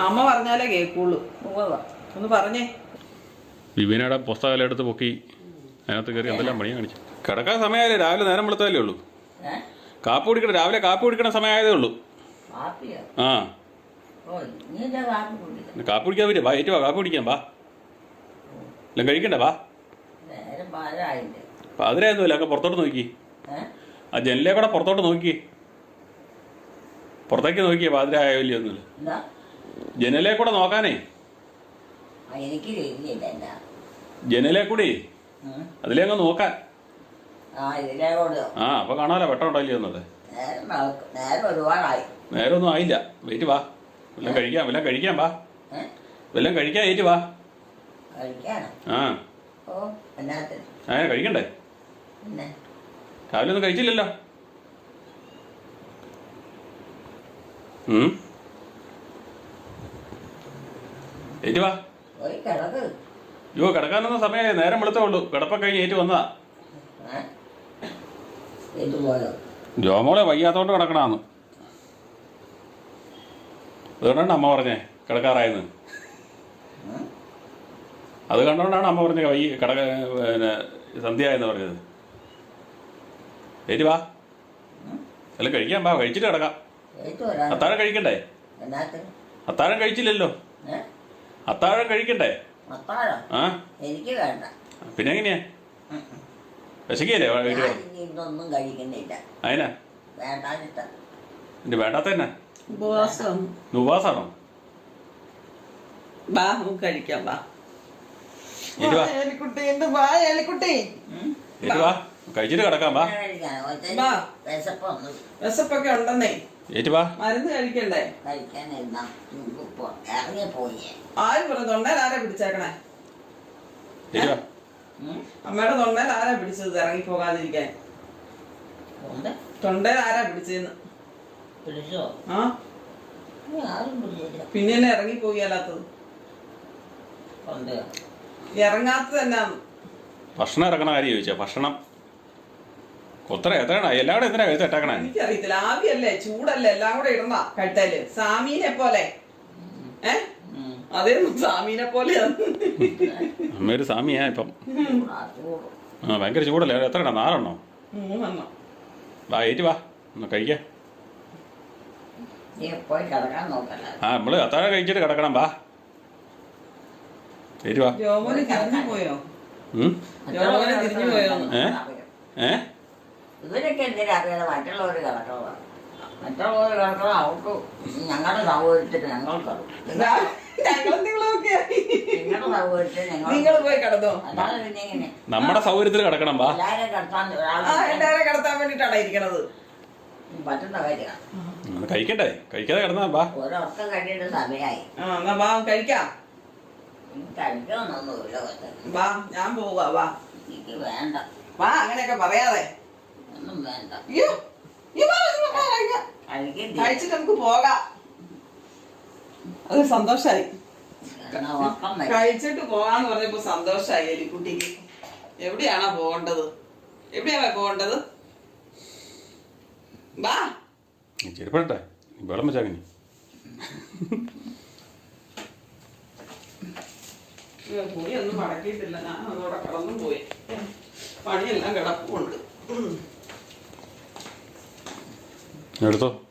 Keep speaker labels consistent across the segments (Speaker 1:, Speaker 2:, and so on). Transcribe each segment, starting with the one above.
Speaker 1: അമ്മ പറഞ്ഞാലേ കേൾക്കുള്ളൂ. ഒന്ന് പറഞ്ഞേ.
Speaker 2: വിപിനയുടെ പുസ്തകം എടുത്ത് പൊക്കി അതിനകത്ത് കയറി എന്തെല്ലാം പണി കാണിച്ചു? കിടക്കാൻ സമയമായാലേ രാവിലെ നേരം വെളുത്തല്ലേ ഉള്ളൂ. കാപ്പി കുടിക്കണം രാവിലെ കാപ്പി കുടിക്കണ സമയമായതേ ഉള്ളൂ. ആ.
Speaker 3: കാപ്പി
Speaker 2: കുടിക്കാൻ? പറ്റും വാ ഏറ്റവും വാ കാപ്പി കുടിക്കാം വാ. എല്ലാം കഴിക്കണ്ട വാ. അതിനായൊന്നുമില്ല അങ്ങ് പുറത്തോട്ട് നോക്കി. ആ ജനലിലെ കൂടെ പുറത്തോട്ട് നോക്കി. പുറത്തേക്ക് നോക്കിയേ പാതിരായാവില്ലേ ഒന്നുമില്ല. ജനലേ കൂടെ നോക്കാനേ. ജനലെ കൂടെ? അതിലേ അങ്ങ് നോക്കാൻ.
Speaker 3: ആ
Speaker 2: അപ്പൊ കാണാലോ വെട്ടം ഉണ്ടല്ലോ എന്നത്?
Speaker 3: നേരം
Speaker 2: ഒന്നും ആയില്ല. വെയിറ്റ് വാ. വല്ലതും കഴിക്കാം വല്ലതും കഴിക്കാം വാ.
Speaker 3: വെല്ലം
Speaker 2: വല്ലതും കഴിക്കാൻ ഏറ്റ് വാ. ആ. അങ്ങനെ കഴിക്കണ്ടേ? രാവിലെ ഒന്നും കഴിച്ചില്ലല്ലോ. ഏറ്റ് വാ. അയ്യോ കിടക്കാനൊന്നും സമയമായി നേരം വെളുത്തേ ഉള്ളൂ. കിടപ്പൊക്കെ കഴിഞ്ഞ് ഏറ്റു വന്നതാ. ജോമോളെ വയ്യാത്തോണ്ട് കിടക്കണാന്ന്. അതുകൊണ്ടാണ് അമ്മ പറഞ്ഞേ കിടക്കാറായെന്ന്. അത് കണ്ടുകൊണ്ടാണ് അമ്മ പറഞ്ഞത് വയ്യ കിടക്ക പിന്നെ സന്ധ്യയെന്ന് പറഞ്ഞത്. ശരി വാ. എല്ലാം കഴിക്കാൻ വാ. കഴിച്ചിട്ട് കിടക്കാം. അത്താഴം കഴിക്കണ്ടേ? അത്താഴം കഴിച്ചില്ലല്ലോ. അത്താഴം കഴിക്കണ്ടേ? ആ?
Speaker 3: എനിക്ക് വേണ്ട.
Speaker 2: പിന്നെ എങ്ങനെയാ? വിശക്കിയല്ലേ വീട്ടിൽ
Speaker 3: ഇതൊന്നും കഴിക്കുന്നില്ല.
Speaker 2: അതിനാ? എന്റെ വേണ്ടാത്ത തന്നെ
Speaker 1: ഉപവാസം.
Speaker 2: ഉപവാസാണോ?
Speaker 1: വാ നമുക്ക് കഴിക്കാം വാ.
Speaker 2: എലിക്കുട്ടി വാ.
Speaker 1: എന്ത് വാ
Speaker 2: എലിക്കുട്ടി വാ. കഴിച്ചിട്ട് കിടക്കാം വാ.
Speaker 1: വിശപ്പൊക്കെ ഉണ്ടെന്നേ.
Speaker 2: ഏറ്റ് വാ
Speaker 1: മരുന്ന് കഴിക്കണ്ടേ?
Speaker 3: കഴിക്കാൻ എന്നാ ഇറങ്ങിപ്പോയി
Speaker 1: ആര് പറഞ്ഞു? തൊണ്ടയിൽ ആരാ പിടിച്ചേക്കണേ? അമ്മയുടെ തൊണ്ടയിൽ ആരാ പിടിച്ചത് ഇറങ്ങി പോകാതിരിക്കാൻ? തൊണ്ടയിൽ ആരാ പിടിച്ചെന്ന്?
Speaker 3: പിടിച്ചോ?
Speaker 1: ആ? പിന്നെ എന്നെ ഇറങ്ങി
Speaker 3: ഉണ്ട്
Speaker 1: ഇറങ്ങാത്തത് തന്നെ
Speaker 2: ഭക്ഷണം ഇറങ്ങണ കാര്യം ചോദിച്ചാ. ഭക്ഷണം കൊത്തറ എത്രയാണ് എല്ലാവരും എന്തിനാ കഴുത്ത് ഇട്ടേക്കണേ
Speaker 1: എനിക്കറിയത്തില്ല. ആവിയല്ലേ? ചൂടല്ലേ? എല്ലാം കൂടെ ഇടണ കട്ടൽ സാമീനെ പോലെ. ഏ?
Speaker 3: ഉം.
Speaker 1: അതേന്നും സാമീനെ പോലെയാണ്.
Speaker 2: അമ്മ ഒരു സാമിയാ ഇപ്പം. ആ ഭയങ്കര ചൂടല്ലേ? എത്രയാണ് നാലെണ്ണോ?
Speaker 1: മൂന്നെണ്ണം.
Speaker 2: വാ ഏറ്റ് വാ. ഒന്ന് കഴിക്ക. ആ നമ്മൾ അത്താഴ കഴിച്ചിട്ട് കിടക്കണം. വാ. ഏറ്റ് വാ.
Speaker 1: തിരിഞ്ഞു പോയോ?
Speaker 2: ഏ? ഏ?
Speaker 3: ഇവരൊക്കെ എന്തിനാ അറിയാതെ മറ്റുള്ളവർ കിടക്കണം മറ്റുള്ളവർ കിടക്കണം അവർക്ക് ഞങ്ങളുടെ സൗകര്യത്തിന്
Speaker 1: നിങ്ങളൊക്കെ
Speaker 3: നിങ്ങളുടെ സൗകര്യത്തിന്
Speaker 1: നിങ്ങൾ പോയി കിടന്നോ?
Speaker 3: അല്ലാതെ പിന്നെ ഇങ്ങനെ
Speaker 2: നമ്മുടെ സൗകര്യത്തിൽ കിടക്കണം വാ
Speaker 3: എല്ലാവരും കിടത്താൻ
Speaker 1: ആ
Speaker 3: ഒരാൾ
Speaker 1: എല്ലാരെ കടത്താൻ വേണ്ടിട്ടാണ് ഇരിക്കണത്.
Speaker 3: പറ്റുന്ന കാര്യമാണ്.
Speaker 2: ഒന്ന് കഴിക്കണ്ടേ കഴിക്കാതെ കിടന്നാ വാ
Speaker 3: ഒരൊക്കെ കഴിയേണ്ട സമയമായി
Speaker 1: ആ എന്നാ വാ കഴിക്കാം.
Speaker 3: എനിക്ക് കഴിക്കണമെന്നൊന്നുമില്ല. കൊച്ചേ.
Speaker 1: വാ ഞാൻ പോവാ വാ
Speaker 3: എനിക്ക് വേണ്ട.
Speaker 1: വാ അങ്ങനെയൊക്കെ പറയാതെ.
Speaker 3: ഒന്നും വേണ്ട.
Speaker 1: അയ്യോ ഈ കഴിക്കാം. കഴിച്ചിട്ട് നമുക്ക് പോകാം. അത് സന്തോഷായി.
Speaker 3: എന്നാ ഉറക്കം വരും.
Speaker 1: കഴിച്ചിട്ട് പോകാന്ന് പറഞ്ഞപ്പോ സന്തോഷായി എലിക്കുട്ടിക്ക് എവിടെയാണോ പോകേണ്ടത്? എവിടെയാ പോകേണ്ടത്? വാ.
Speaker 2: ചെരുപ്പട്ടെ വെള്ളം
Speaker 1: ഒന്നും മടക്കിയിട്ടില്ല. ഞാൻ അതോടെ കടന്നും പോയി. പണിയെല്ലാം കിടപ്പുണ്ട്.
Speaker 2: എടുത്തോ.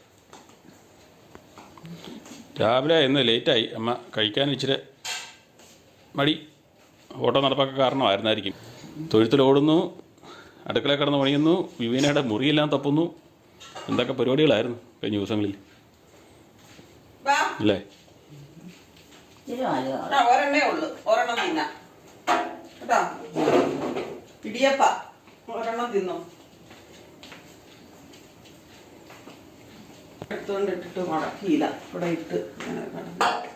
Speaker 2: രാവിലെ ഇന്ന് ലേറ്റായി. അമ്മ കഴിക്കാൻ ഇച്ചിരി മടി. ഓട്ടോ നടപ്പൊക്കെ കാരണമായിരുന്നായിരിക്കും. തൊഴുത്തിലോടുന്നു അടുക്കള കിടന്ന് പണിയുന്നു വിവീനയുടെ മുറിയെല്ലാം തപ്പുന്നു. എന്തൊക്കെ പരിപാടികളായിരുന്നു കഴിഞ്ഞ ദിവസങ്ങളിൽ?
Speaker 1: വാ.
Speaker 2: അല്ലേ?
Speaker 1: ഒരെണ്ണേ ഉള്ളു. ഒരെണ്ണം തിന്നാ. കേട്ടോ? ഇടിയപ്പ. ഒരെണ്ണം തിന്നു. എടുത്തുകൊണ്ട് ഇട്ടിട്ട് മടക്കിയില്ല ഇവിടെ ഇട്ട് ഇങ്ങനെ കിടന്നു.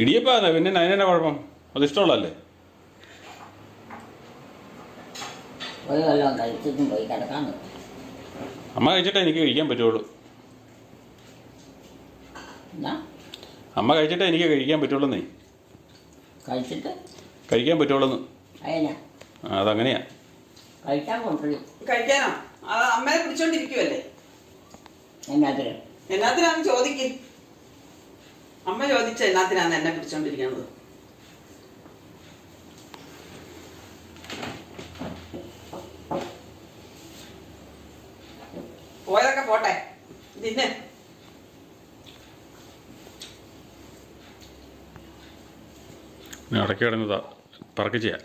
Speaker 2: ഇടിയപ്പാ പിന്നെ അതിനെന്നാ കുഴപ്പം. അത് ഇഷ്ടമുള്ളതല്ലേ?
Speaker 3: പോയി വല്ലതും കഴിച്ചിട്ടും പോയി കിടക്കാൻ
Speaker 2: അമ്മ കഴിച്ചിട്ടേ എനിക്ക് കഴിക്കാൻ പറ്റുള്ളൂ.
Speaker 3: എന്നാ?
Speaker 2: അമ്മ കഴിച്ചിട്ടേ എനിക്ക് കഴിക്കാൻ പറ്റുള്ളൂന്നേ.
Speaker 3: കഴിച്ചിട്ട്?
Speaker 2: കഴിക്കാൻ പറ്റുള്ളൂന്ന്.
Speaker 3: അതിനാ
Speaker 2: ആ, അതങ്ങനെയാ.
Speaker 3: കഴിക്കാൻ കൊണ്ടുപോയി
Speaker 1: കഴിക്കാനോ? അത് അമ്മയെ പിടിച്ചോണ്ടിരിക്കുവല്ലേ
Speaker 3: എന്നാത്തിനും?
Speaker 1: എന്നാത്തിനാന്ന് ചോദിക്ക്. അമ്മ ചോദിച്ച എല്ലാത്തിനാണ് എന്നെ പിടിച്ചോണ്ടിരിക്കുന്നത്. പോയതൊക്കെ പോട്ടെ. തിന്നെ.
Speaker 2: ഇടയ്ക്ക് കിടന്നതാ. പറക്ക് ചെയ്യാം.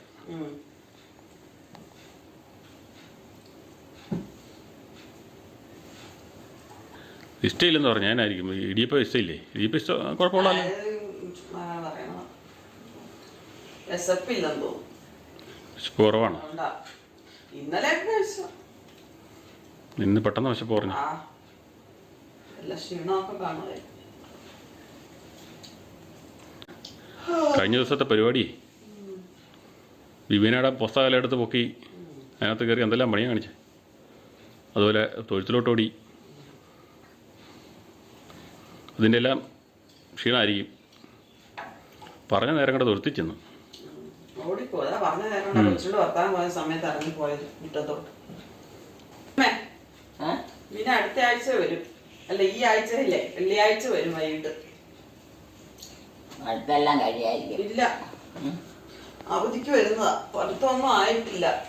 Speaker 2: ഇഷ്ടമില്ലെന്ന് പറഞ്ഞു ഞാനായിരിക്കും. ഇടിയപ്പം ഇഷ്ടമില്ലേ? ഇടിയപ്പം ഇഷ്ടം
Speaker 1: കുഴപ്പമുള്ള
Speaker 2: വിശപ്പ് കുറവാണ്. ഇന്ന് പെട്ടെന്ന് വിശപ്പ്
Speaker 1: കാണുമേ
Speaker 2: കഴിഞ്ഞ ദിവസത്തെ പരിപാടി. വിപിനയുടെ പുസ്തകം എടുത്ത് പൊക്കി അതിനകത്ത് കയറി എന്തെല്ലാം പണിയാണ് കാണിച്ചത് അതുപോലെ തൊഴുത്തിലോട്ടോടി അതിന്റെ എല്ലാം ക്ഷീണമായിരിക്കും. പറഞ്ഞ നേരം കൂടെ നിർത്തിച്ചെന്ന് ചെന്നു.
Speaker 1: പിന്നെ അടുത്ത ആഴ്ച വരും. അല്ല ഈ ആഴ്ച ഇല്ലേ? വെള്ളിയാഴ്ച വരും വൈകിട്ട്.
Speaker 3: അടുത്തെല്ലാം കഴിയായിരിക്കും
Speaker 1: ഇല്ല. അവധിക്ക് വരുന്നതാ. പഠിത്തമൊന്നും ആയിട്ടില്ല.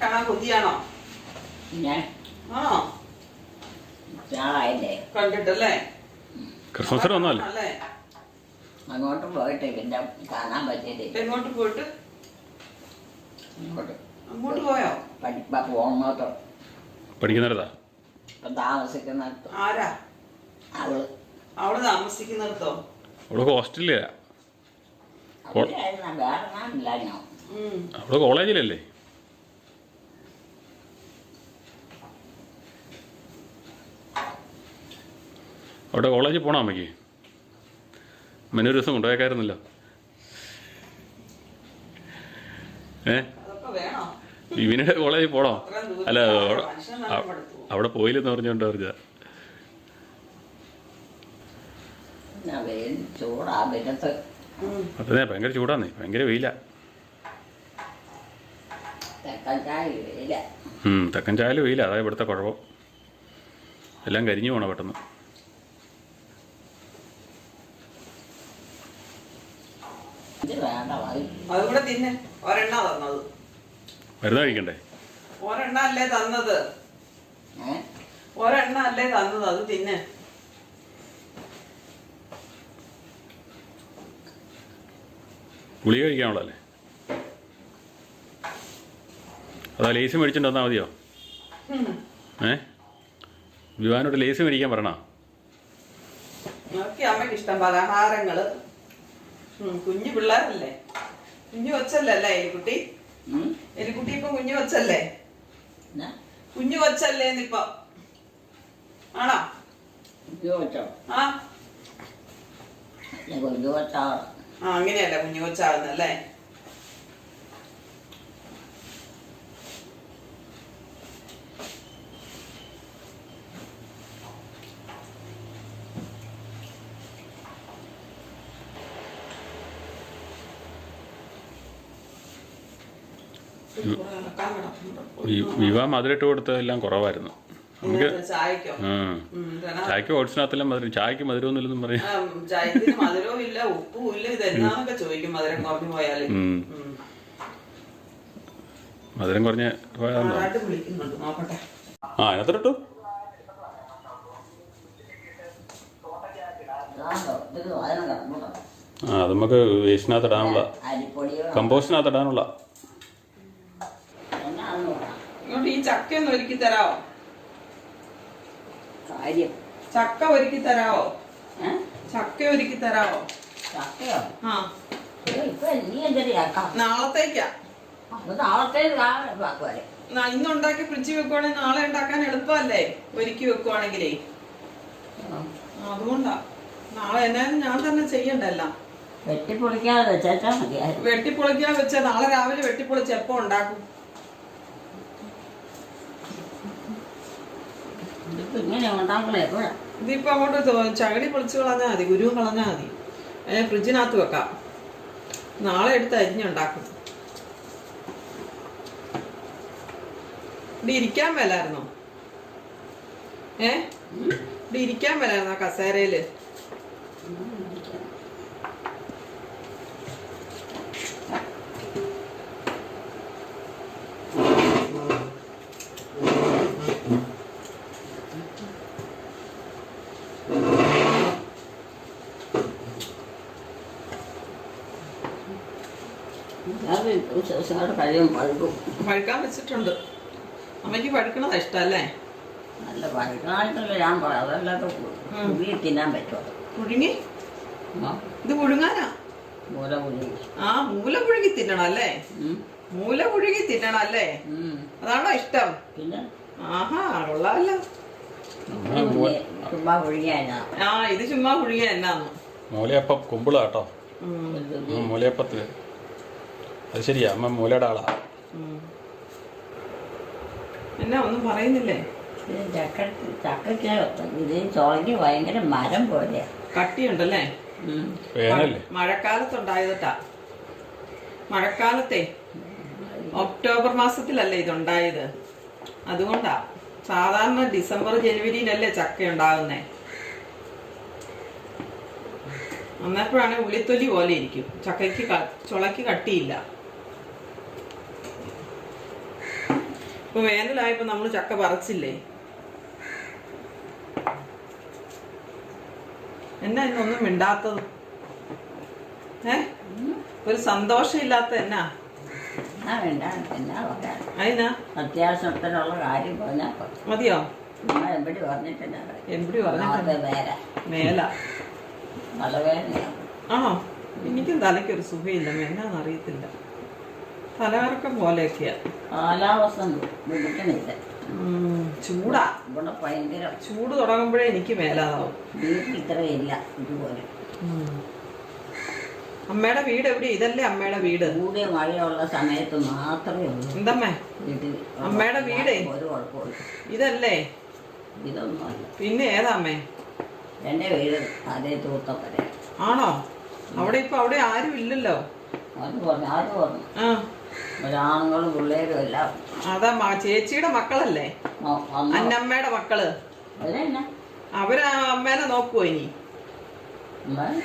Speaker 1: കാണാൻ കൊതിയാണോ
Speaker 3: ഞാൻ.
Speaker 1: ആണോ?
Speaker 3: നാളായില്ലേ
Speaker 1: കണ്ടിട്ടല്ലേ?
Speaker 2: ക്രിസ്മസിന് വന്നതല്ലേ
Speaker 1: അല്ലേ?
Speaker 3: അങ്ങോട്ട് പോയിട്ട് പിന്നെ കാണാൻ പറ്റിയില്ല?
Speaker 1: എങ്ങോട്ട് പോയിട്ട്?
Speaker 3: അങ്ങോട്ട്
Speaker 1: അങ്ങോട്ട് പോയോ?
Speaker 3: പഠിപ്പാ പോകുന്നോട്ടോ
Speaker 2: പഠിക്കുന്നിടത്താ?
Speaker 3: ഇപ്പം താമസിക്കുന്നിടത്ത്.
Speaker 1: ആരാ?
Speaker 3: അവൾ.
Speaker 1: അവൾ താമസിക്കുന്നിടത്തോ?
Speaker 2: അവിടെ ഹോസ്റ്റലിലാ.
Speaker 3: വേറെ നാളില്ല ഞാൻ.
Speaker 2: അവിടെ കോളേജിലല്ലേ? അവിടെ കോളേജിൽ പോണോ അമ്മയ്ക്ക്? മെനൊരു ദിവസം കൊണ്ടുപോയേക്കായിരുന്നല്ലോ. ഏ? വിവിനയുടെ കോളേജിൽ പോണോ? അല്ല അവിടെ പോയില്ലെന്ന് പറഞ്ഞോണ്ട് പറഞ്ഞ ഭയങ്കര ചൂടാന്നേ ഭയങ്കര വെയില.
Speaker 3: തെക്കൻ ചായ വെയില.
Speaker 2: തെക്കൻ ചായൽ വെയില. അതാ ഇവിടുത്തെ കുഴപ്പം. എല്ലാം കരിഞ്ഞു പോണ പെട്ടെന്ന്. മരുന്ന് കഴിക്കണ്ടേ
Speaker 1: ഒരെണ്ണ അല്ലേ തന്നത്? ഒരെണ്ണ അല്ലേ തന്നത്? അത് തിന്നെ.
Speaker 2: ഗുളിക കഴിക്കാനുള്ളതല്ലേ? അതാ ലേസ് മേടിച്ചിട്ട് വന്നാൽ മതിയോ? ഏ? വിവാനോട് ലേസ് മേടിക്കാൻ പറയണോ?
Speaker 1: നോക്കി അമ്മയ്ക്ക് ഇഷ്ടം പലഹാരങ്ങൾ. കുഞ്ഞു പിള്ളേരല്ലേ? കുഞ്ഞു കൊച്ചല്ലേ അല്ലേ എലിക്കുട്ടി? എലിക്കുട്ടി ഇപ്പൊ കുഞ്ഞു കൊച്ചല്ലേ?
Speaker 3: എന്നാ?
Speaker 1: കുഞ്ഞു കൊച്ചല്ലേ ഇപ്പൊ ആണോ? ആ. അങ്ങനെയല്ല കുഞ്ഞു കൊച്ചാകുന്നല്ലേ
Speaker 2: വി- വിവാ മധുരമിട്ട് കൊടുത്തത് എല്ലാം കുറവായിരുന്നു. നമുക്ക്
Speaker 1: ചായക്കോ?
Speaker 2: ഓട്സിനകത്തെല്ലാം മധുരം ചായക്ക് മധുരമൊന്നുമില്ലെന്നും പറയും.
Speaker 1: മധുരം കുറഞ്ഞു പറയാം.
Speaker 2: മധുരം കുറഞ്ഞ ആ
Speaker 3: വായന കിടന്നുണ്ടോ
Speaker 2: ആ അത് നമുക്ക് വേസ്റ്റിനകത്ത് ഇടാനുള്ള കമ്പോസ്റ്റിനകത്ത് ഇടാനുള്ള
Speaker 3: പറയാം
Speaker 1: ഈ ചക്ക ഒന്ന് ഒരുക്കി തരാവോ?
Speaker 3: കാര്യം.
Speaker 1: ചക്ക ഒരുക്കി തരാവോ? ചക്ക ഒരുക്കി തരാവോ?
Speaker 3: ചക്കയോ?
Speaker 1: ആ.
Speaker 3: ഇപ്പൊ നീ
Speaker 1: നാളത്തേക്കാ.
Speaker 3: വരെ
Speaker 1: ഇന്ന് ഉണ്ടാക്കി ഫ്രിഡ്ജിൽ വെക്കുവാണെങ്കിൽ നാളെ ഉണ്ടാക്കാൻ എളുപ്പമല്ലേ? ഒരുക്കി വെക്കുവാണെങ്കിലേ. അതുകൊണ്ടാ. നാളെ എന്നാലും ഞാൻ തന്നെ ചെയ്യണ്ടല്ല.
Speaker 3: വെട്ടിപ്പൊളിക്കാതെ വെച്ചാ മതിയായിരുന്നു.
Speaker 1: വെട്ടിപ്പൊളിക്കാൻ വെച്ച നാളെ രാവിലെ വെട്ടിപ്പൊളിച്ച് എപ്പോ ഉണ്ടാക്കും?
Speaker 3: ഇതിപ്പോ
Speaker 1: അങ്ങോട്ട് ചകടി പൊളിച്ചു കളഞ്ഞാൽ മതി ഗുരു കളഞ്ഞാൽ മതി. അതിനെ ഫ്രിഡ്ജിനകത്ത് വെക്കാം. നാളെ എടുത്ത് അരിഞ്ഞുണ്ടാക്കും ഇവിടെ ഇരിക്കാൻ മേലായിരുന്നോ? ഏ? ഇവിടെ ഇരിക്കാൻ മേലായിരുന്നോ
Speaker 3: കസേരയിൽ? ദിവസങ്ങളുടെ കഴിയും പഴുക്കും.
Speaker 1: പഴുക്കാൻ വെച്ചിട്ടുണ്ട്. അമ്മയ്ക്ക് പഴുക്കണതാ ഇഷ്ടല്ലേ?
Speaker 3: നല്ല പഴുക്കാനായിട്ടല്ല ഞാൻ പറയാം അതല്ലാതെ പുതിയ തിന്നാൻ പറ്റുമോ?
Speaker 1: പുഴുങ്ങി ഇത് പുഴുങ്ങാനാ?
Speaker 3: മൂല പുഴുങ്ങി
Speaker 1: ആ മൂല പുഴുങ്ങി തിന്നണം അല്ലേ മൂല പുഴുങ്ങി തിന്നണം അല്ലേ അതാണോ ഇഷ്ടം?
Speaker 3: പിന്നെ?
Speaker 1: ആഹാ കൊള്ളാമല്ലോ
Speaker 3: ചുമ്മാ പുഴുങ്ങിയ
Speaker 1: ആ ഇത് ചുമ്മാ പുഴുങ്ങിയ എന്നാന്ന്.
Speaker 2: മൂലയപ്പം കുമ്പിളാട്ടോ. മൂലയപ്പത്തിൽ. അത് ശരിയാ. അമ്മ മൂലയുടെ ആളാ.
Speaker 1: എന്നാ ഒന്നും പറയുന്നില്ലേ?
Speaker 3: ചക്ക ചക്കയ്ക്ക് ഇത് ചോളയ്ക്ക് ഭയങ്കര മരം പോലെയാ.
Speaker 1: കട്ടിയുണ്ടല്ലേ? മഴക്കാലത്തുണ്ടായതാ മഴക്കാലത്തെ ഒക്ടോബർ മാസത്തിലല്ലേ ഇതുണ്ടായത്. അതുകൊണ്ടാ. സാധാരണ ഡിസംബർ ജനുവരിയിലല്ലേ ചക്ക ഉണ്ടാകുന്നേ അന്നപ്പോഴാണ് ഉള്ളിത്തൊലി പോലെ ഇരിക്കും. ചക്കയ്ക്ക് ചുളക്ക് ചുളയ്ക്ക് കട്ടിയില്ല. ഇപ്പൊ വേനലായപ്പോ നമ്മൾ ചക്ക പറച്ചില്ലേ? എന്നാ ഇന്നൊന്നും മിണ്ടാത്തത്? ഏ? ഒരു സന്തോഷമില്ലാത്ത എന്നാ? അതിനാ
Speaker 3: അത്യാവശ്യത്തിനുള്ള കാര്യം പറഞ്ഞാൽ.
Speaker 1: മതിയോ?
Speaker 3: പറഞ്ഞിട്ടില്ല. നാളെ വേറെ
Speaker 1: മേല.
Speaker 3: തലവേദനയാണ്
Speaker 1: ആണോ? എനിക്കും തലയ്ക്കൊരു സുഖമില്ല എന്നാന്ന് തലകറക്കം പോലെയൊക്കെയാ
Speaker 3: കാലാവസ്ഥ വിളിക്കണില്ല
Speaker 1: ഉം, ചൂടാ.
Speaker 3: ഇവിടെ ഭയങ്കര
Speaker 1: ചൂട് തുടങ്ങുമ്പോഴേ എനിക്ക് മേലാതാവും.
Speaker 3: വീട്ടിൽ ഇത്രയില്ല ഇതുപോലെ.
Speaker 1: അമ്മയുടെ വീട് എവിടെയാ? ഇതല്ലേ അമ്മയുടെ വീട്?
Speaker 3: കൂടിയ മഴയുള്ള സമയത്ത് മാത്രമേ ഉള്ളൂ.
Speaker 1: എന്തമ്മേ?
Speaker 3: വീട്ടിൽ
Speaker 1: അമ്മയുടെ വീടേ?
Speaker 3: ഒരു കുഴപ്പമില്ല.
Speaker 1: ഇതല്ലേ?
Speaker 3: ഇതൊന്നുമല്ല.
Speaker 1: പിന്നെ ഏതാ അമ്മേ
Speaker 3: എന്റെ വീട് അതേ തൂത്തപ്പരെ
Speaker 1: ആണോ? അവിടെ ഇപ്പൊ അവിടെ ആരും ഇല്ലല്ലോ.
Speaker 3: അത് പറഞ്ഞു ആരും പറഞ്ഞു?
Speaker 1: ആ.
Speaker 3: ഒരാണുങ്ങളും പിള്ളേരും എല്ലാം.
Speaker 1: അതാ ചേച്ചിയുടെ മക്കളല്ലേ. അന്നമ്മയുടെ മക്കൾ? അവർ അമ്മേനെ നോക്കുവോ ഇനി?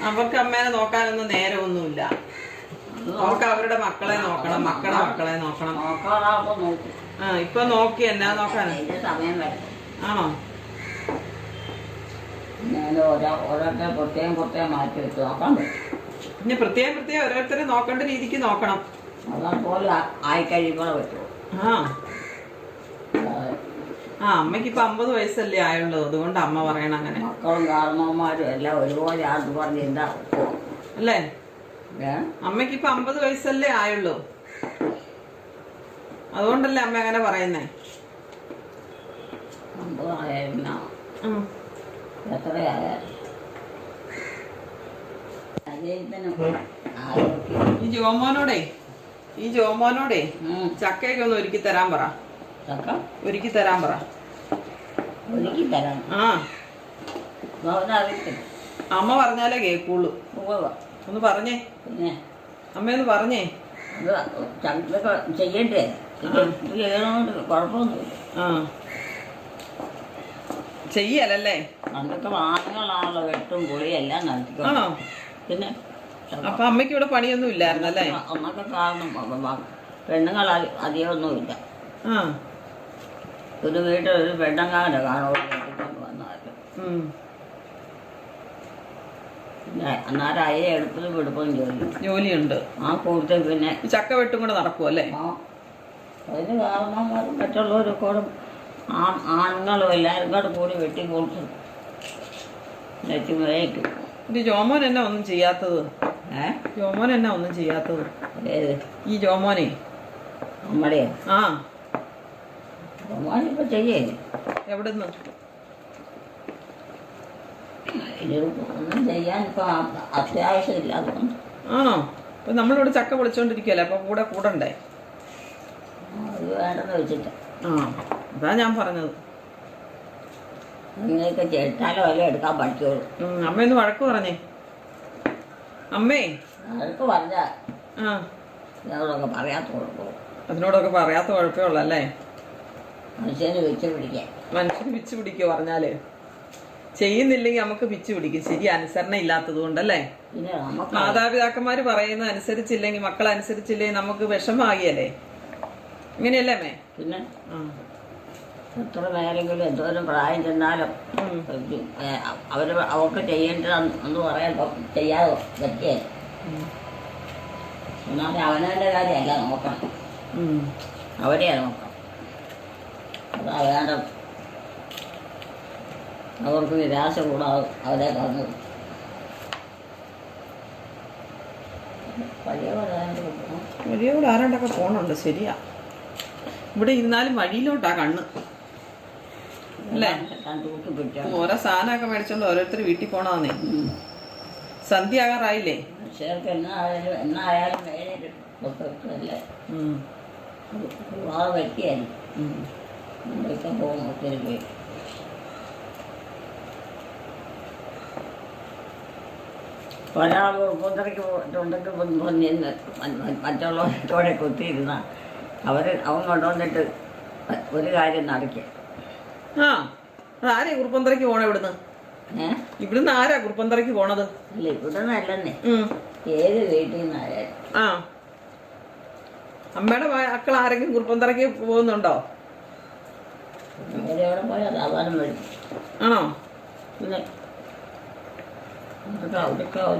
Speaker 1: അവർക്ക് അമ്മേനെ നോക്കാനൊന്നും നേരമൊന്നുമില്ല.
Speaker 3: ഒന്നുമില്ല
Speaker 1: അവർക്ക് അവരുടെ മക്കളെ നോക്കണം മക്കളെ മക്കളെ നോക്കണം. ആ ഇപ്പൊ നോക്കി എന്നാ നോക്കാൻ ആണോ?
Speaker 3: ഞാൻ ഓരോ ഓരോരുത്തരെ പ്രത്യേകം പ്രത്യേകം മാറ്റി വെച്ച് നോക്കാൻ പറ്റും.
Speaker 1: പിന്നെ പ്രത്യേകം പ്രത്യേകം ഓരോരുത്തരെ നോക്കേണ്ട രീതിക്ക് നോക്കണം.
Speaker 3: അതേപോലെ ആ- അമ്മയ്ക്ക് പറ്റുള്ളൂ
Speaker 1: ആ. ആ അമ്മയ്ക്ക് ഇപ്പൊ അമ്പത് വയസ്സല്ലേ ആയുള്ളൂ. അതുകൊണ്ട് അമ്മ പറയണ അങ്ങനെ.
Speaker 3: മക്കളും കാരണവന്മാരും എല്ലാം ഒരുപോലെ ആണെന്ന് പറഞ്ഞ് എന്താ കുഴപ്പം?
Speaker 1: അല്ലേ? അമ്മയ്ക്ക് ഇപ്പൊ അമ്പത് വയസ്സല്ലേ ആയുള്ളൂ. അതുകൊണ്ടല്ലേ അമ്മ അങ്ങനെ പറയുന്നേ. ഈ ജോമോനോടെ? ഈ ജോമോനോടെ. ചക്കയൊക്കെ ഒന്ന് ഒരുക്കി തരാൻ പറ.
Speaker 3: ചക്ക?
Speaker 1: ഒരുക്കി തരാൻ പറ.
Speaker 3: ഒരുക്കി തരാം.
Speaker 1: ആ. അമ്മ പറഞ്ഞാലേ കേക്കുള്ളൂ. ഒന്ന് പറഞ്ഞേ. അമ്മയൊന്ന് പറഞ്ഞേ.
Speaker 3: ചെയ്യണ്ടേ? കുഴപ്പമൊന്നുമില്ല.
Speaker 1: ആ. ചെയ്യലല്ലേ?
Speaker 3: അന്നത്തെ ആണുങ്ങളാണല്ലോ വെട്ടും പുളിയും
Speaker 1: നടത്തി
Speaker 3: പിന്നെ
Speaker 1: അപ്പൊ അമ്മയ്ക്ക് ഇവിടെ പണിയൊന്നും ഇല്ലായിരുന്നു
Speaker 3: അല്ലേ? കാരണം മ- മ- പെണ്ണുങ്ങൾ അധി- അധികമൊന്നുമില്ല.
Speaker 1: ആ.
Speaker 3: ഒരു വീട്ടിൽ ഒരു കാണുമ്പോൾ കെട്ടിക്കൊണ്ട് വന്നാലും. പിന്നെ അന്നേരം അതിനെ എടുപ്പതും വെടുപ്പതും ജോലി.
Speaker 1: ജോലിയുണ്ട്.
Speaker 3: ആ കൂടുതൽ പിന്നെ
Speaker 1: ചക്ക വെട്ടും കൂടെ നടക്കും അല്ലേ?
Speaker 3: ആ. അതിന് കാരണന്മാരും മറ്റുള്ളവരൊക്കെ കൂടെ ആ ആണുങ്ങളും എല്ലാവരും കൂടെ കൂടി വെട്ടി കൊടുത്തു വേക്കും
Speaker 1: ഇത് ജോമോൻ എന്നെ ഒന്നും ചെയ്യാത്തത്? ജോമോൻ എന്നാ ഒന്നും ചെയ്യാത്തത്?
Speaker 3: ഏത്?
Speaker 1: ഈ ജോമോനെ?
Speaker 3: നമ്മുടെ
Speaker 1: ആ.
Speaker 3: ചെയ്യേ?
Speaker 1: എവിടുന്ന്?
Speaker 3: ഒന്നും ചെയ്യാൻ ഇപ്പൊ
Speaker 1: ആണോ? അപ്പൊ നമ്മളിവിടെ ചക്ക പൊളിച്ചോണ്ടിരിക്കല്ലേ അപ്പൊ കൂടെ കൂടണ്ടേ?
Speaker 3: അത് വേണ്ടെന്ന് വെച്ചിട്ട്.
Speaker 1: ആ അതാ ഞാൻ പറഞ്ഞത്.
Speaker 3: നിങ്ങൾക്ക് ചേട്ടാലോ വല്ല എടുക്കാൻ പഠിച്ചോളൂ
Speaker 1: അമ്മയൊന്ന് വഴക്ക് പറഞ്ഞേ. അമ്മേ.
Speaker 3: പറഞ്ഞാ
Speaker 1: ആ. അതിനോടൊക്കെ പറയാത്ത കുഴപ്പമേ ഉള്ളൂ അല്ലേ?
Speaker 3: മനുഷ്യന് വെച്ച് പിടിക്കാൻ
Speaker 1: മനുഷ്യന് പിച്ച് പിടിക്കുക പറഞ്ഞാൽ? ചെയ്യുന്നില്ലെങ്കിൽ നമുക്ക് പിച്ചു പിടിക്കും. ശരി അനുസരണ ഇല്ലാത്തത് കൊണ്ടല്ലേ മാതാപിതാക്കന്മാര് പറയുന്ന അനുസരിച്ചില്ലെങ്കിൽ മക്കൾ അനുസരിച്ചില്ലെങ്കിൽ നമുക്ക് വിഷമാകിയല്ലേ? ഇങ്ങനെയല്ലേ അമ്മേ?
Speaker 3: പിന്നെ?
Speaker 1: ആ.
Speaker 3: എത്ര നേരെങ്കിലും എന്തോരം പ്രായം ചെന്നാലും. അവർ അവർക്ക് ചെയ്യേണ്ടതെന്ന് എന്ന് പറയുമ്പോൾ ചെയ്യാതെ പറ്റിയല്ല
Speaker 1: ഉം.
Speaker 3: ഒന്നാമത് അവനവന്റെ കാര്യമല്ല നോക്കണം. അവരെയാ നോക്കണം. അത് അവരുടെ അവർക്ക് നിരാശ കൂടാതെ അവരെ പറഞ്ഞു വലിയ പറയാൻ
Speaker 1: വഴിയോട് ആരാണ്ടൊക്കെ പോകണുണ്ട് ശരിയാ. ഇവിടെ ഇരുന്നാലും വഴിയിലോട്ടാ കണ്ണ്. അല്ലേ?
Speaker 3: കണ്ടുകൂട്ടി പിടിച്ചാൽ
Speaker 1: ഓരോ സാധനമൊക്കെ മേടിച്ചോണ്ട് ഓരോരുത്തർ വീട്ടിൽ പോണതാന്നേ സന്ധ്യ ആകാറായില്ലേ
Speaker 3: മനുഷ്യർക്ക് എന്നായാലും എന്നായാലും വേറെ വ്യക്തിയായിരുന്നു പോകും ഒത്തിരി പേര് ഒരാൾ കുതിരയ്ക്ക് പോയിട്ടുണ്ടെങ്കിൽ പൊന്നിന്ന് മറ്റുള്ളവരോടെ കുത്തിയിരുന്ന അവർ അവൻ കൊണ്ടുവന്നിട്ട് ഒരു കാര്യം നടക്കുക
Speaker 1: ആ അതാരാ കുറുപ്പന്തറയ്ക്ക് പോണ ഇവിടുന്ന്? ഇവിടുന്ന് ആരാ കുറുപ്പന്തറയ്ക്ക് പോണത്?
Speaker 3: അല്ല ഇവിടെ നിന്നല്ലെന്നേ
Speaker 1: ഉം.
Speaker 3: ഏത് വീട്ടിൽ നിന്നായാലും
Speaker 1: ആ. അമ്മയുടെ മക്കൾ ആരെങ്കിലും കുറുപ്പന്തറയ്ക്ക് പോകുന്നുണ്ടോ? ആണോ?
Speaker 3: പിന്നെ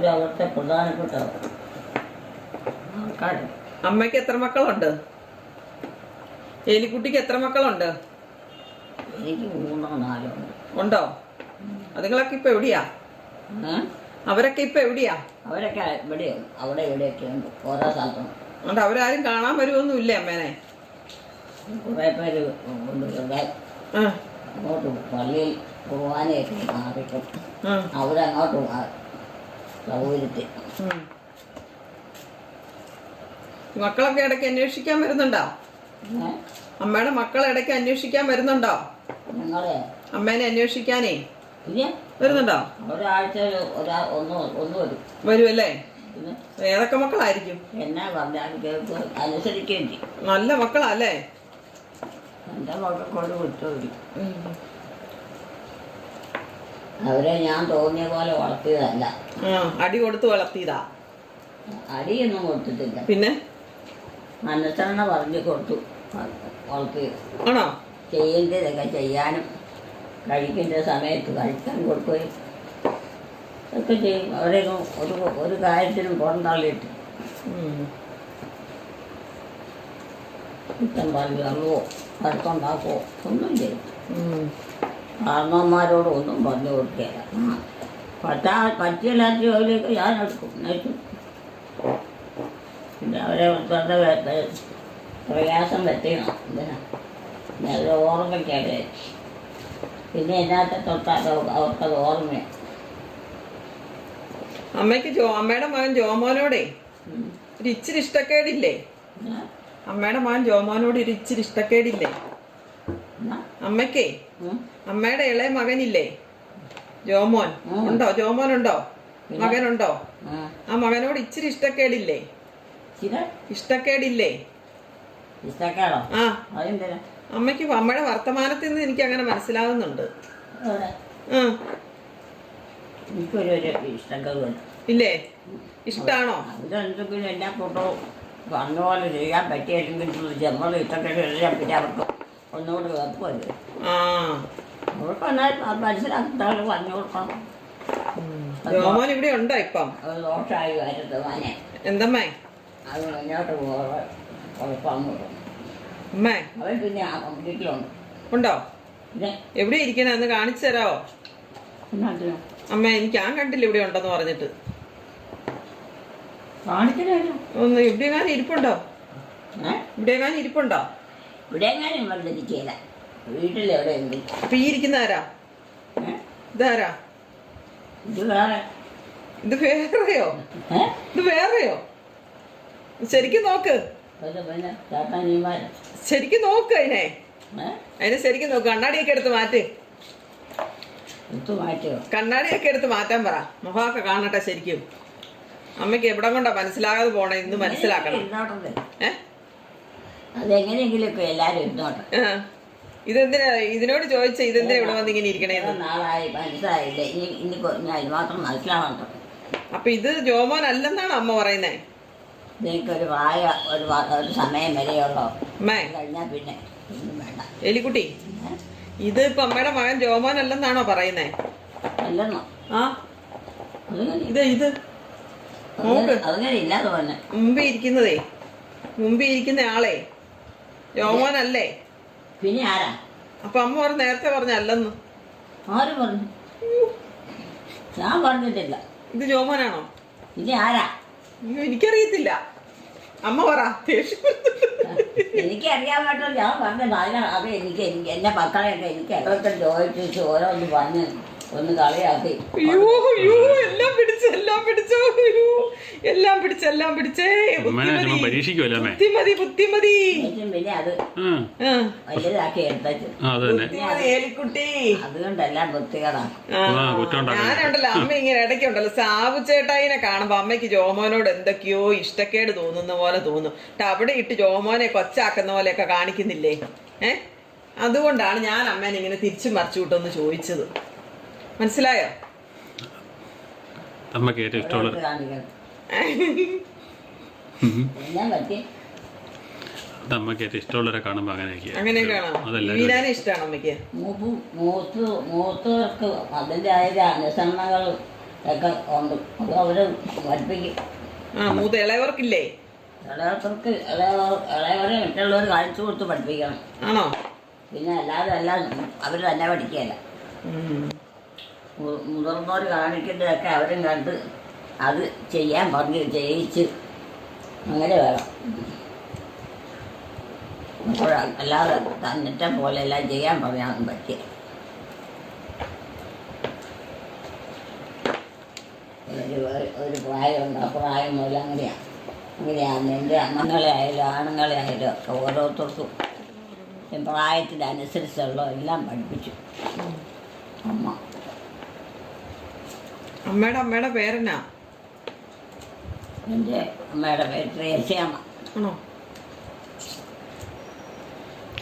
Speaker 3: അവിടുത്തെ പ്രധാനപ്പെട്ട ആൾക്കാർ
Speaker 1: അമ്മയ്ക്ക് എത്ര മക്കളുണ്ട്? എലിക്കുട്ടിക്ക് എത്ര മക്കളുണ്ട്?
Speaker 3: എനിക്ക് മൂന്നോ നാലോ. ഉണ്ടോ?
Speaker 1: അതുങ്ങളൊക്കെ ഇപ്പൊ എവിടെയാ? അവരൊക്കെ ഇപ്പൊ എവിടെയാ?
Speaker 3: അവരൊക്കെ ഇവിടെ അവിടെ ഇവിടെയൊക്കെ ഉണ്ട്. ഓരോ സ്ഥലത്തും.
Speaker 1: അതുകൊണ്ട് അവരാരും കാണാൻ വരുമൊന്നും ഇല്ലേ അമ്മേനെ?
Speaker 3: കുറേ പേര് ഉണ്ട്. ഇവിടെ അങ്ങോട്ട് പള്ളിയിൽ കുർബാനയൊക്കെ മാറിക്കും. അവരങ്ങോട്ട് സൗകര്യത്തിൽ.
Speaker 1: മക്കളൊക്കെ ഇടയ്ക്ക് അന്വേഷിക്കാൻ വരുന്നുണ്ടോ? അമ്മയുടെ മക്കളെ ഇടയ്ക്ക് അന്വേഷിക്കാൻ വരുന്നുണ്ടോ?
Speaker 3: ഞങ്ങളെ
Speaker 1: അമ്മേനെ അന്വേഷിക്കാനേ? വരുന്നുണ്ടോ?
Speaker 3: ഒരാഴ്ച ഒരാ ഒന്ന് ഒന്ന് വരും.
Speaker 1: വരുമല്ലേ
Speaker 3: പിന്നെ?
Speaker 1: ഏതൊക്കെ മക്കളായിരിക്കും?
Speaker 3: എന്നാ
Speaker 1: നല്ല മക്കളാ അല്ലേ
Speaker 3: അവരെ ഞാൻ തോന്നിയ പോലെ വളർത്തിയതല്ല.
Speaker 1: അടി കൊടുത്ത് വളർത്തിയതാ?
Speaker 3: അടിയൊന്നും കൊടുത്തിട്ടില്ല.
Speaker 1: പിന്നെ?
Speaker 3: മനസ്സെണ്ണ പറഞ്ഞു കൊടുത്തു വളർത്തിയത്.
Speaker 1: ആണോ?
Speaker 3: ചെയ്യേണ്ടതൊക്കെ ചെയ്യാനും കഴിക്കേണ്ട സമയത്ത് കഴിക്കാൻ കൊടുക്കുകയും ഒക്കെ ചെയ്യും. അവരെയൊന്നും ഒരു ഒരു കാര്യത്തിനും പുറന്തള്ളിയിട്ട്. കുറ്റം പറയുകയോ അടുത്തുണ്ടാക്കുവോ ഒന്നും ചെയ്യും. കാരണവന്മാരോട് ഒന്നും പറഞ്ഞു കൊടുക്കുകയില്ല പറ്റാ പറ്റിയില്ലാത്ത ജോലിയൊക്കെ ഞാൻ എടുക്കും. എന്നുവെച്ചു പിന്നെ അവരെ വെറുതെ പ്രയാസം പറ്റിയോ എന്തിനാ? അത് ഓർമ്മയ്ക്കല്ലേ പിന്നെ എന്നാത്തെ തൊട്ടാലോ അവർക്കത് ഓർമ്മയാണ്
Speaker 1: അമ്മയ്ക്ക് ജോ അമ്മയുടെ മകൻ ജോമോനോടെ ഒരു ഇച്ചിരി ഇഷ്ടക്കേടില്ലേ? അമ്മയുടെ മകൻ ജോമോനോട് ഒരു ഇച്ചിരി ഇഷ്ടക്കേടില്ലേ? അമ്മയ്ക്കേ. അമ്മയുടെ ഇളയ മകനില്ലേ? ജോമോൻ ഉണ്ടോ? ജോമോൻ
Speaker 3: ഉണ്ടോ?
Speaker 1: മകനുണ്ടോ?
Speaker 3: ആ.
Speaker 1: മകനോട് ഇച്ചിരി ഇഷ്ടക്കേടില്ലേ? ഇഷ്ടക്കേടില്ലേ?
Speaker 3: ഇഷ്ടക്കേടോ?
Speaker 1: ആ. അമ്മയ്ക്ക് അമ്മയുടെ വർത്തമാനത്തിൽ നിന്ന് എനിക്ക് അങ്ങനെ മനസ്സിലാവുന്നുണ്ട്. ഇല്ലേ? ഇഷ്ടാണോ?
Speaker 3: അവരെന്തെങ്കിലും എല്ലാ കൂട്ടവും പറഞ്ഞ പോലെ ചെയ്യാൻ പറ്റിയില്ലെങ്കിൽ ജമ്മൾ ഇഷ്ടക്കേട് എല്ലാം പിന്നെ അവർക്ക് ഒന്നുകൂടി വെപ്പല്ലേ
Speaker 1: ആ.
Speaker 3: അവർക്ക് എന്നാൽ മനസ്സിലാക്കിയിട്ട് പറഞ്ഞു കൊടുക്കണം.
Speaker 1: ജോമോൻ ഇവിടെ ഉണ്ടോ ഇപ്പം?
Speaker 3: ദോഷമായി
Speaker 1: എന്തമ്മേ
Speaker 3: അത് മുന്നോട്ട് പോകാൻ
Speaker 1: അമ്മേ.
Speaker 3: അവൻ പിന്നെ ആ വീട്ടിലുണ്ട്.
Speaker 1: ഉണ്ടോ?
Speaker 3: പിന്നെ?
Speaker 1: എവിടെ ഇരിക്കണ? എന്ന് കാണിച്ചു തരാവോ?
Speaker 3: പിന്നെ
Speaker 1: അമ്മ എനിക്ക് ഞാൻ കണ്ടില്ല ഇവിടെ ഉണ്ടെന്ന് പറഞ്ഞിട്ട്. ഒന്ന് ഇവിടെയെങ്ങാനും ഇരിപ്പുണ്ടോ?
Speaker 3: ഏ?
Speaker 1: ഇവിടെ എങ്ങാനും ഇരിപ്പുണ്ടോ
Speaker 3: ഇവിടെ എങ്ങാനും വന്നിരിക്കില്ല വീട്ടിലെവിടെയെങ്കിലും
Speaker 1: അപ്പൊ ഈ ഇരിക്കുന്ന ആരാ?
Speaker 3: ഏ?
Speaker 1: ഇതാരാ?
Speaker 3: ഇത് വേറെ.
Speaker 1: ഇത് വേറെയോ?
Speaker 3: ഏ?
Speaker 1: ഇത് വേറെയോ? ശരിക്കും നോക്ക്.
Speaker 3: പിന്നെ ചേട്ടനിമാർ
Speaker 1: ശരിക്കും നോക്ക് അതിനെ. അതിനെ ശരിക്കും നോക്ക്. കണ്ണാടിയൊക്കെ എടുത്ത് മാറ്റ്. കണ്ണാടിയൊക്കെ എടുത്ത് മാറ്റാൻ പറ. മുഖമൊക്കെ കാണട്ടെ ശരിക്കും. അമ്മയ്ക്ക് എവിടെ കൊണ്ടാ മനസ്സിലാകാതെ പോണേ? ഇന്ന് മനസ്സിലാക്കണം.
Speaker 3: ഇരുന്നോട്ടെ
Speaker 1: ഇതെന്തിനാ? ഇതിനോട് ചോദിച്ച ഇതെന്തിനാ ഇവിടെ വന്ന് ഇങ്ങനെ ഇരിക്കണേന്ന്
Speaker 3: മനസ്സിലായില്ല? ഇനി ഇനി മാത്രം.
Speaker 1: അപ്പൊ ഇത് ജോമോൻ അല്ലെന്നാണ് അമ്മ പറയുന്നേ.
Speaker 3: ഇതിനൊരു പ്രായ ഒരു വ- ഒരു സമയം വരെയുള്ളോ?
Speaker 1: അമ്മേ.
Speaker 3: കഴിഞ്ഞാൽ പിന്നെ ഒന്നും വേണ്ട.
Speaker 1: എലിക്കുട്ടി? ഇത് ഇപ്പൊ അമ്മയുടെ മകൻ ജോമോൻ അല്ലെന്നാണോ പറയുന്നേ?
Speaker 3: അല്ലെന്നോ?
Speaker 1: ആ?
Speaker 3: അതങ്ങനെ?
Speaker 1: ഇത് ഇത്.
Speaker 3: ഇല്ലാതെ തന്നെ
Speaker 1: മുമ്പേ ഇരിക്കുന്നതേ. മുമ്പേ ഇരിക്കുന്ന ആളെ. ജോമോൻ അല്ലേ?
Speaker 3: പിന്നെ ആരാ?
Speaker 1: അപ്പൊ അമ്മ പറഞ്ഞു നേരത്തെ പറഞ്ഞ അല്ലെന്ന്.
Speaker 3: ആര് പറഞ്ഞു? ഞാൻ പറഞ്ഞിട്ടില്ല.
Speaker 1: ഇത് ജോമോനാണോ?
Speaker 3: പിന്നെ ആരാ?
Speaker 1: എനിക്കറിയത്തില്ല അമ്മ പറ.
Speaker 3: എനിക്കറിയാൻ പറ്റും ഞാൻ പറഞ്ഞത് അതെ എനിക്ക് എനിക്ക് മക്കളെ എനിക്ക് എത്ര ചോദിച്ചു ഓരോന്ന് പറഞ്ഞ് ഒന്ന്
Speaker 1: അയ്യോ എല്ലാം പിടിച്ച് എല്ലാം പിടിച്ചോ അയ്യോ. എല്ലാം പിടിച്ച് എല്ലാം പിടിച്ചേ. ബുദ്ധിമതി. ബുദ്ധിമതി
Speaker 3: പിന്നെ അത്. വലുതാക്കി എടുത്തു
Speaker 1: ഏലിക്കുട്ടി.
Speaker 3: അതുകൊണ്ടെല്ലാം
Speaker 1: ഞാനുണ്ടല്ലോ അമ്മ ഇങ്ങനെ ഇടയ്ക്കുണ്ടല്ലോ. സാബു ചേട്ടായിനെ കാണുമ്പോ അമ്മയ്ക്ക് ജോമോനോട് എന്തൊക്കെയോ ഇഷ്ടക്കേട് തോന്നുന്ന പോലെ തോന്നും. അവിടെ ഇട്ട് ജോമോനെ കൊച്ചാക്കുന്ന പോലെയൊക്കെ കാണിക്കുന്നില്ലേ? ഏ? അതുകൊണ്ടാണ് ഞാൻ അമ്മേനെ ഇങ്ങനെ തിരിച്ചു മറിച്ചു വിട്ടൊന്ന് ചോദിച്ചത്. മനസ്സിലായോ?
Speaker 2: അമ്മയ്ക്ക് ഏറ്റവും ഇഷ്ടമുള്ള അത് അമ്മയ്ക്ക് ഏറ്റവും ഇഷ്ടമുള്ളവരെ കാണുമ്പോൾ
Speaker 1: അങ്ങനെയൊക്കെയാണോ ഇഷ്ടമാണോ അമ്മയ്ക്ക്?
Speaker 3: മൂപ്പ് മൂത്ത് മൂത്തവർക്ക് അതിന്റെതായ അനുസരണങ്ങൾ ഒക്കെ ഉണ്ട്. അത് അവർ പഠിപ്പിക്കും.
Speaker 1: ആ മൂത്ത ഇളയവർക്കില്ലേ?
Speaker 3: ഇളയവർക്ക് ഇളയവർ ഇളയവരെ മറ്റുള്ളവർ കാണിച്ചു കൊടുത്ത് പഠിപ്പിക്കണം.
Speaker 1: ആണോ?
Speaker 3: പിന്നെ അല്ലാതെ അല്ലാതെ അവർ തന്നെ പഠിക്കുകയല്ല. മു- മുതിർന്നവർ കാണിക്കുന്നതൊക്കെ അവരും കണ്ട് അത് ചെയ്യാൻ പറഞ്ഞ് ചെയ്യിച്ച് അങ്ങനെ വേണം. അല്ലാതെ തന്നിട്ട പോലെ എല്ലാം ചെയ്യാൻ പറയാൻ പറ്റിയ ഒരു ഒരു പ്രായമുണ്ട്? ആ പ്രായം മുതൽ അങ്ങനെയാണ് അങ്ങനെയാണ് എന്റെ അമ്മങ്ങളെ ആയാലും ആണുങ്ങളെ ആയാലും ഒക്കെ ഓരോരുത്തർക്കും പ്രായത്തിനനുസരിച്ചുള്ള എല്ലാം പഠിപ്പിച്ചു. അമ്മ.
Speaker 1: അമ്മയുടെ അമ്മയുടെ പേരെന്നാ?
Speaker 3: എന്റെ അമ്മയുടെ പേര് ട്രേസിയാമ്മ
Speaker 1: ആണോ?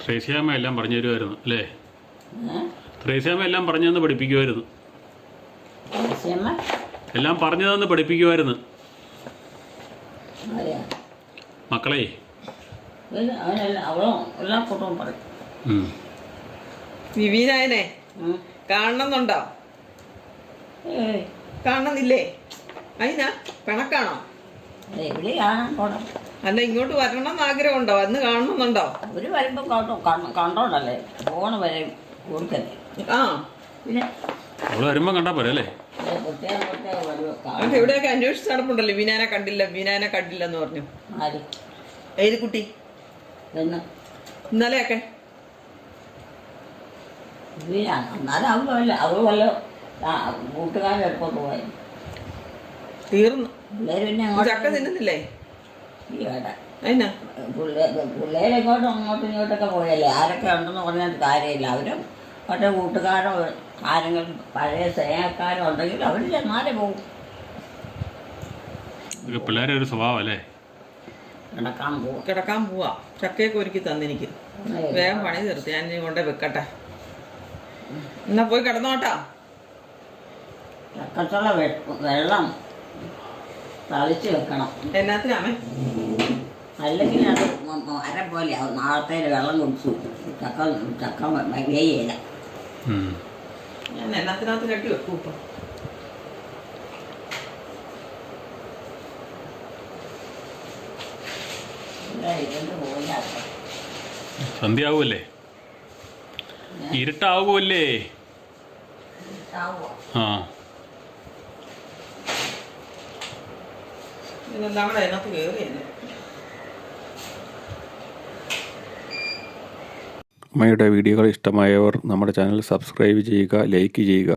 Speaker 2: ട്രേസിയാമ്മ എല്ലാം പറഞ്ഞു തരുമായിരുന്നു അല്ലേ?
Speaker 3: ഏ?
Speaker 2: ത്രേസ്യാമ്മ എല്ലാം പറഞ്ഞു തന്ന് പഠിപ്പിക്കുമായിരുന്നു എല്ലാം പറഞ്ഞു തന്ന് പഠിപ്പിക്കുമായിരുന്നു മക്കളെ.
Speaker 1: വിവീനായനെ. കാണണമെന്നുണ്ടോ?
Speaker 3: ഏയ്.
Speaker 1: കാണണമെന്നില്ലേ അതിനാ പിണക്കാണോ അല്ല ഇങ്ങോട്ട് വരണം എന്ന് ആഗ്രഹമുണ്ടോ? അന്ന് കാണണമെന്നുണ്ടോ
Speaker 3: അവർ വരുമ്പോ കണ്ടോ കണ്ടോ- കണ്ടോണ്ടല്ലേ? പോണ വരെ കൊടുക്കല്ലേ?
Speaker 1: ആ.
Speaker 3: പിന്നെ
Speaker 1: അവൾ എവിടെയൊക്കെ അന്വേഷിച്ച് നടപ്പുണ്ടല്ലോ? വീനാനെ കണ്ടില്ല വീനാനെ കണ്ടില്ലെന്ന് പറഞ്ഞു.
Speaker 3: ആര്?
Speaker 1: ഏത് കുട്ടി?
Speaker 3: എന്ന്
Speaker 1: ഇന്നലെയൊക്കെ?
Speaker 3: അവൾ വല്ല കൂട്ടുകാരുടെ അടുത്തോട്ട് പോയി?
Speaker 1: തീർന്നു. ചക്ക
Speaker 3: അങ്ങോട്ട്
Speaker 1: തിന്നുന്നില്ലേ? അതിനാ
Speaker 3: പിള്ളേർ ഇങ്ങോട്ടും അങ്ങോട്ടും ഇങ്ങോട്ടൊക്കെ പോയല്ലേ? ആരൊക്കെ ഉണ്ടെന്ന് പറഞ്ഞാൽ കാര്യമില്ല. അവരും അവരുടെ കൂട്ടുകാരോ ആരെങ്കിലും പഴയ സ്നേഹക്കാരോ ഉണ്ടെങ്കിൽ അവർ ചെന്നാലേ പോകും
Speaker 2: പിള്ളേരെ ഒരു സ്വഭാവം അല്ലേ
Speaker 3: കിടക്കാൻ പോവാ.
Speaker 1: കിടക്കാൻ പോവാ. ചക്കയൊക്കെ ഒരുക്കി തന്നെനിക്ക് വേഗം പണി തീർത്ത്. ഞാൻ കൊണ്ടേ വെക്കട്ടെ. എന്നാ പോയി കിടന്നോട്ടാ.
Speaker 3: ചക്കച്ചുള്ള വെള്ളം തളിച്ച് വെക്കണം.
Speaker 1: എന്നാത്തിനാമേ
Speaker 3: അല്ലെങ്കിൽ അത് അര പോലെ നാളത്തെ വെള്ളം കുടിച്ചു. ചക്ക ചക്ക വേയില്ല
Speaker 2: ഉം.
Speaker 1: ഞാൻ എന്നാത്തിനകത്ത് കെട്ടി വെക്കൂ ഇപ്പൊ
Speaker 2: ഇരുട്ടാവുമല്ലേ? ആ.
Speaker 1: ഇതെല്ലാം കൂടെ അതിനകത്ത് കയറിയല്ലേ
Speaker 2: അമ്മയുടെ വീഡിയോകൾ ഇഷ്ടമായവർ നമ്മുടെ ചാനൽ സബ്സ്ക്രൈബ് ചെയ്യുക ലൈക്ക് ചെയ്യുക.